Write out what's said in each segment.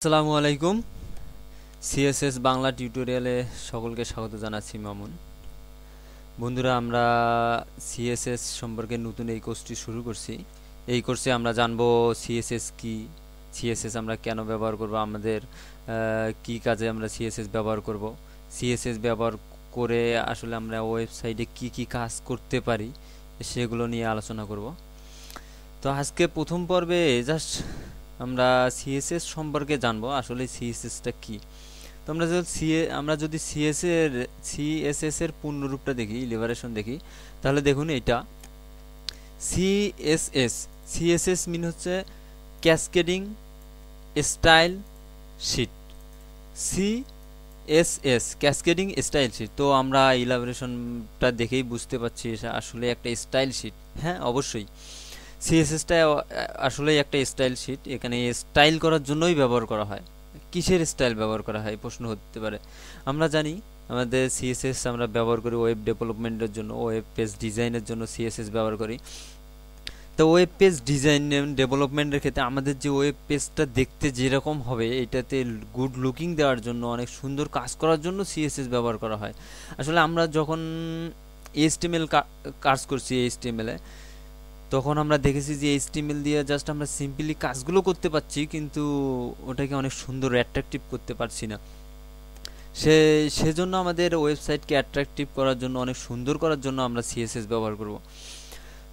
আসসালামু আলাইকুম। সিএসএস বাংলা টিউটোরিয়ালে সকলকে স্বাগত জানাচ্ছি, মামুন। বন্ধুরা, আমরা সিএসএস সম্পর্কে নতুন এই কোর্সটি শুরু করছি। এই কোর্সে আমরা জানব সিএসএস কি সিএসএস আমরা কেন ব্যবহার করব, আমাদের কি কাজে আমরা সিএসএস ব্যবহার করব। সিএসএস ব্যবহার করে আসলে আমরা ওয়েবসাইটে কি কি কাজ করতে পারি, সেগুলো নিয়ে আলোচনা করব। তো আজকে প্রথম পর্বে জাস্ট আমরা সিএসএস সম্পর্কে জানব, আসলে সিএসএসটা কি? তো আমরা যদি সিএ আমরা যদি সিএস এর সিএসএস এর পূর্ণরূপটা দেখি লিবারেশন দেখি, তাহলে দেখুন এটা। সিএসএস সিএসএস মিন হচ্ছে cascading style sheet C S S cascading style sheet তো আমরা ইলাবোরেশনটা দেখেই বুঝতে পারছি, আসলে একটা স্টাইল শিট হ্যাঁ অবশ্যই। সিএসএসটা আসলে একটা স্টাইল শিট এখানে স্টাইল করার জন্যই ব্যবহার করা হয়। কিসের স্টাইল ব্যবহার করা হয় প্রশ্ন হতে পারে। আমরা জানি, আমাদের সিএসএস আমরা ব্যবহার করি ওয়েব ডেভেলপমেন্টের জন্য ওয়েব পেজ ডিজাইনের জন্য সিএসএস ব্যবহার করি। তো ওয়েব পেজ ডিজাইন ডেভেলপমেন্টের ক্ষেত্রে আমাদের যে ওয়েব পেজটা দেখতে যেরকম হবে, এটাতে গুড লুকিং দেওয়ার জন্য, অনেক সুন্দর কাজ করার জন্য সিএসএস ব্যবহার করা হয়। আসলে আমরা যখন এইচটিএমএল কাজ করছি এইচটিএমএলে তখন আমরা দেখেছি যে এইচটিএমএল দিয়ে জাস্ট আমরা সিম্পলি কাজগুলো করতে পারছি, কিন্তু ওটাকে অনেক সুন্দর অ্যাট্রাকটিভ করতে পারছি না। সে, সেজন্য আমাদের ওয়েবসাইটকে অ্যাট্রাকটিভ করার জন্য, অনেক সুন্দর করার জন্য আমরা সিএসএস ব্যবহার করব।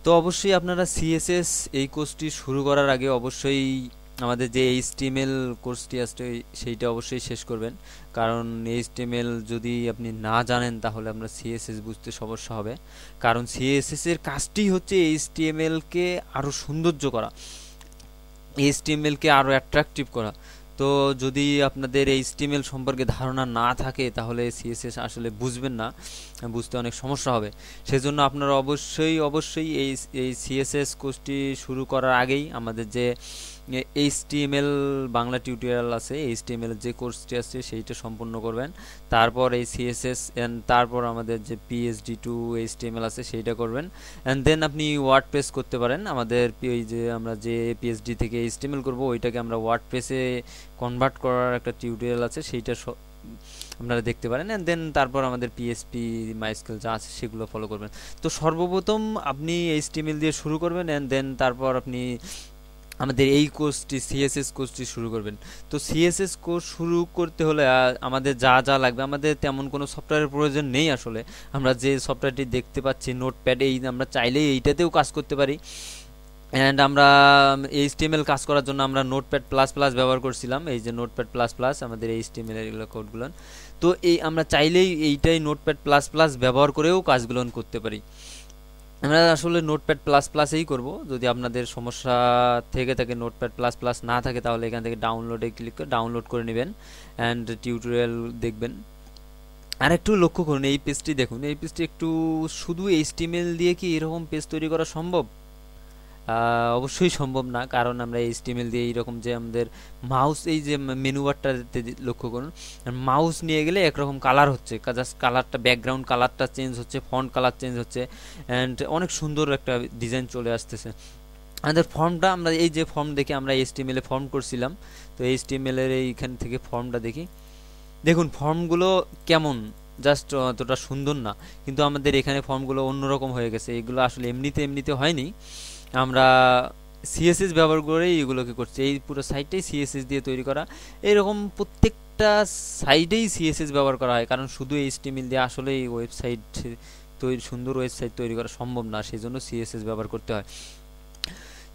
তো অবশ্যই আপনারা সিএসএস এই কোর্সটি শুরু করার আগে অবশ্যই আমাদের যে এইচটিএমএল কোর্সটি আসছে সেইটা অবশ্যই শেষ করবেন। কারণ এইচটিএমএল যদি আপনি না জানেন, তাহলে আপনার সিএসএস বুঝতে সমস্যা হবে। কারণ সিএসএস এর কাজটি হচ্ছে এইচটিএমএলকে আরও সৌন্দর্য করা এইচটিএমএলকে আরও অ্যাট্রাকটিভ করা। তো যদি আপনাদের এই স্টিমেল সম্পর্কে ধারণা না থাকে, তাহলে সিএসএস আসলে বুঝবেন না, বুঝতে অনেক সমস্যা হবে। সেজন্য আপনারা অবশ্যই অবশ্যই এই এই সিএসএস কোর্সটি শুরু করার আগেই আমাদের যে এইচটিএমএল বাংলা টিউটোরিয়াল আছে এইচটিএমএল যে কোর্সটি আছে সেইটা সম্পূর্ণ করবেন। তারপর এই সিএসএস অ্যান্ড তারপর আমাদের যে পিএইচডি টু এইচটিএমএল আছে সেইটা করবেন। অ্যান্ড দেন আপনি ওয়ার্ড প্রেস করতে পারেন। আমাদের ওই যে আমরা যে পিএইচডি থেকে এইচটিএমএল করব, ওইটাকে আমরা ওয়ার্ড প্রেসে কনভার্ট করার একটা টিউটোরিয়াল আছে, সেইটা আপনারা দেখতে পারেন। অ্যান্ড দেন তারপর আমাদের পিএসপি মাইস্কেল যা আছে সেগুলো ফলো করবেন। তো সর্বপ্রথম আপনি এইচটিএমএল দিয়ে শুরু করবেন। অ্যান্ড দেন তারপর আপনি আমাদের এই কোর্সটি সিএসএস কোর্সটি শুরু করবেন। তো সিএসএস কোর্স শুরু করতে হলে আমাদের যা যা লাগবে, আমাদের তেমন কোনো সফটওয়্যারের প্রয়োজন নেই আসলে। আমরা যে সফটওয়্যারটি দেখতে পাচ্ছি, নোটপ্যাড, এই আমরা চাইলেই এইটাতেও কাজ করতে পারি। অ্যান্ড আমরা এইচটিএমএল কাজ করার জন্য আমরা নোটপ্যাড প্লাস প্লাস ব্যবহার করছিলাম। এই যে নোটপ্যাড প্লাস প্লাস, আমাদের এইচটিএমএল এগুলো কোডগুলো। তো এই, আমরা চাইলেই এইটাই নোটপ্যাড প্লাস প্লাস ব্যবহার করেও কাজগুলো করতে পারি। আমরা আসলে নোটপ্যাড প্লাস প্লাসেই করব। যদি আপনাদের সমস্যা থেকে থাকে নোটপ্যাড প্লাস প্লাস না থাকে, তাহলে এখান থেকে ডাউনলোডে ক্লিক করে ডাউনলোড করে নেবেন অ্যান্ড টিউটোরিয়াল দেখবেন। আর একটু লক্ষ্য করুন, এই পেজটি দেখুন। এই পেজটি একটু শুধু এইচটিমেল দিয়ে কি এরকম পেজ তৈরি করা সম্ভব? অবশ্যই সম্ভব না। কারণ আমরা এইচটিএমএল দিয়ে এইরকম যে আমাদের মাউস এই যে মেনু বারটা লক্ষ্য করুন মাউস নিয়ে গেলে একরকম কালার হচ্ছে। জাস্ট কালারটা ব্যাকগ্রাউন্ড কালারটা চেঞ্জ হচ্ছে ফন্ট কালার চেঞ্জ হচ্ছে অ্যান্ড অনেক সুন্দর একটা ডিজাইন চলে আসতেছে। আমাদের ফর্মটা আমরা, এই যে ফর্ম দেখে আমরা এইচটিএমএল এ ফর্ম করছিলাম, তো এইচটিএমএল এর এইখান থেকে ফর্মটা দেখি। দেখুন ফর্মগুলো কেমন? জাস্ট অতটা সুন্দর না। কিন্তু আমাদের এখানে ফর্মগুলো অন্যরকম হয়ে গেছে। এগুলো আসলে এমনিতে এমনিতে হয়নি। আমরা সিএসএস ব্যবহার করে এগুলোকে করছি। এই পুরো সাইটটাই সিএসএস দিয়ে তৈরি করা। এরকম প্রত্যেকটা সাইডেই সিএসএস ব্যবহার করা হয়। কারণ শুধু এইচটিএমএল দিয়ে আসলে এই ওয়েবসাইট তৈরি, সুন্দর ওয়েবসাইট তৈরি করা সম্ভব না। সেই জন্য সিএসএস ব্যবহার করতে হয়।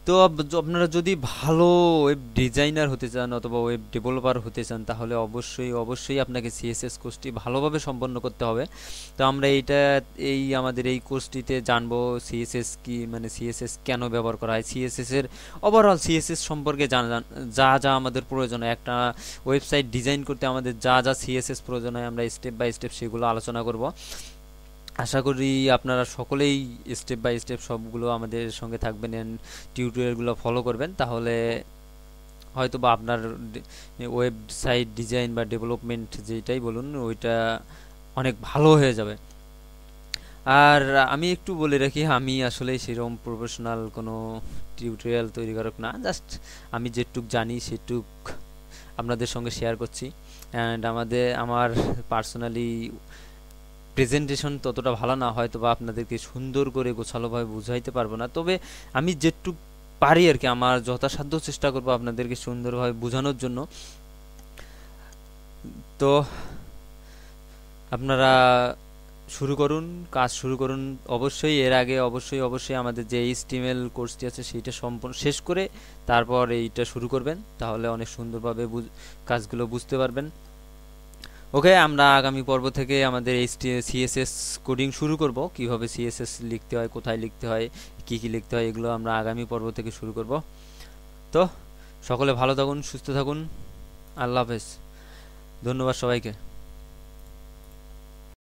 তো আপনারা যদি ভালো ওয়েব ডিজাইনার হতে চান অথবা ওয়েব ডেভেলপার হতে চান, তাহলে অবশ্যই অবশ্যই আপনাকে সিএসএস কোর্সটি ভালোভাবে সম্পন্ন করতে হবে। তো আমরা এইটা, এই আমাদের এই কোর্সটিতে জানব সিএসএস কি মানে সিএসএস কেন ব্যবহার করা হয় সিএসএস এর ওভারঅল সিএসএস সম্পর্কে জানা যা যা আমাদের প্রয়োজন হয়। একটা ওয়েবসাইট ডিজাইন করতে আমাদের যা যা সিএসএস প্রয়োজন হয়, আমরা স্টেপ বাই স্টেপ সেগুলো আলোচনা করব। আশা করি আপনারা সকলেই স্টেপ বাই স্টেপ সবগুলো আমাদের সঙ্গে থাকবেন অ্যান্ড টিউটোরিয়ালগুলো ফলো করবেন। তাহলে হয়তো বা আপনার ওয়েবসাইট ডিজাইন বা ডেভেলপমেন্ট যেটাই বলুন, ওইটা অনেক ভালো হয়ে যাবে। আর আমি একটু বলে রাখি, আমি আসলে সেরকম প্রফেশনাল কোনো টিউটোরিয়াল তৈরি করক না। জাস্ট আমি যেটুক জানি সেটুক আপনাদের সঙ্গে শেয়ার করছি। অ্যান্ড আমাদের, আমার পার্সোনালি প্রেজেন্টেশন ততটা ভালো না হয়তো বা আপনাদেরকে সুন্দর করে গোছালোভাবে বুঝাইতে পারব না। তবে আমি যেটুক পারি আর কি, আমার যথাসাধ্য চেষ্টা করব আপনাদেরকে সুন্দরভাবে বোঝানোর জন্য। তো আপনারা শুরু করুন, কাজ শুরু করুন। অবশ্যই, এর আগে অবশ্যই অবশ্যই আমাদের যে এইচটিএমএল কোর্সটি আছে, সেইটা সম্পূর্ণ শেষ করে তারপর এইটা শুরু করবেন। তাহলে অনেক সুন্দরভাবে কাজগুলো বুঝতে পারবেন। ওকে আমরা আগামী পর্ব থেকে আমাদের এইচটি সিএসএস কোডিং শুরু করব। কীভাবে সিএসএস লিখতে হয়, কোথায় লিখতে হয়, কি কি লিখতে হয়, এগুলো আমরা আগামী পর্ব থেকে শুরু করব। তো, সকলে ভালো থাকুন, সুস্থ থাকুন। আল্লাহ হাফেজ। ধন্যবাদ সবাইকে।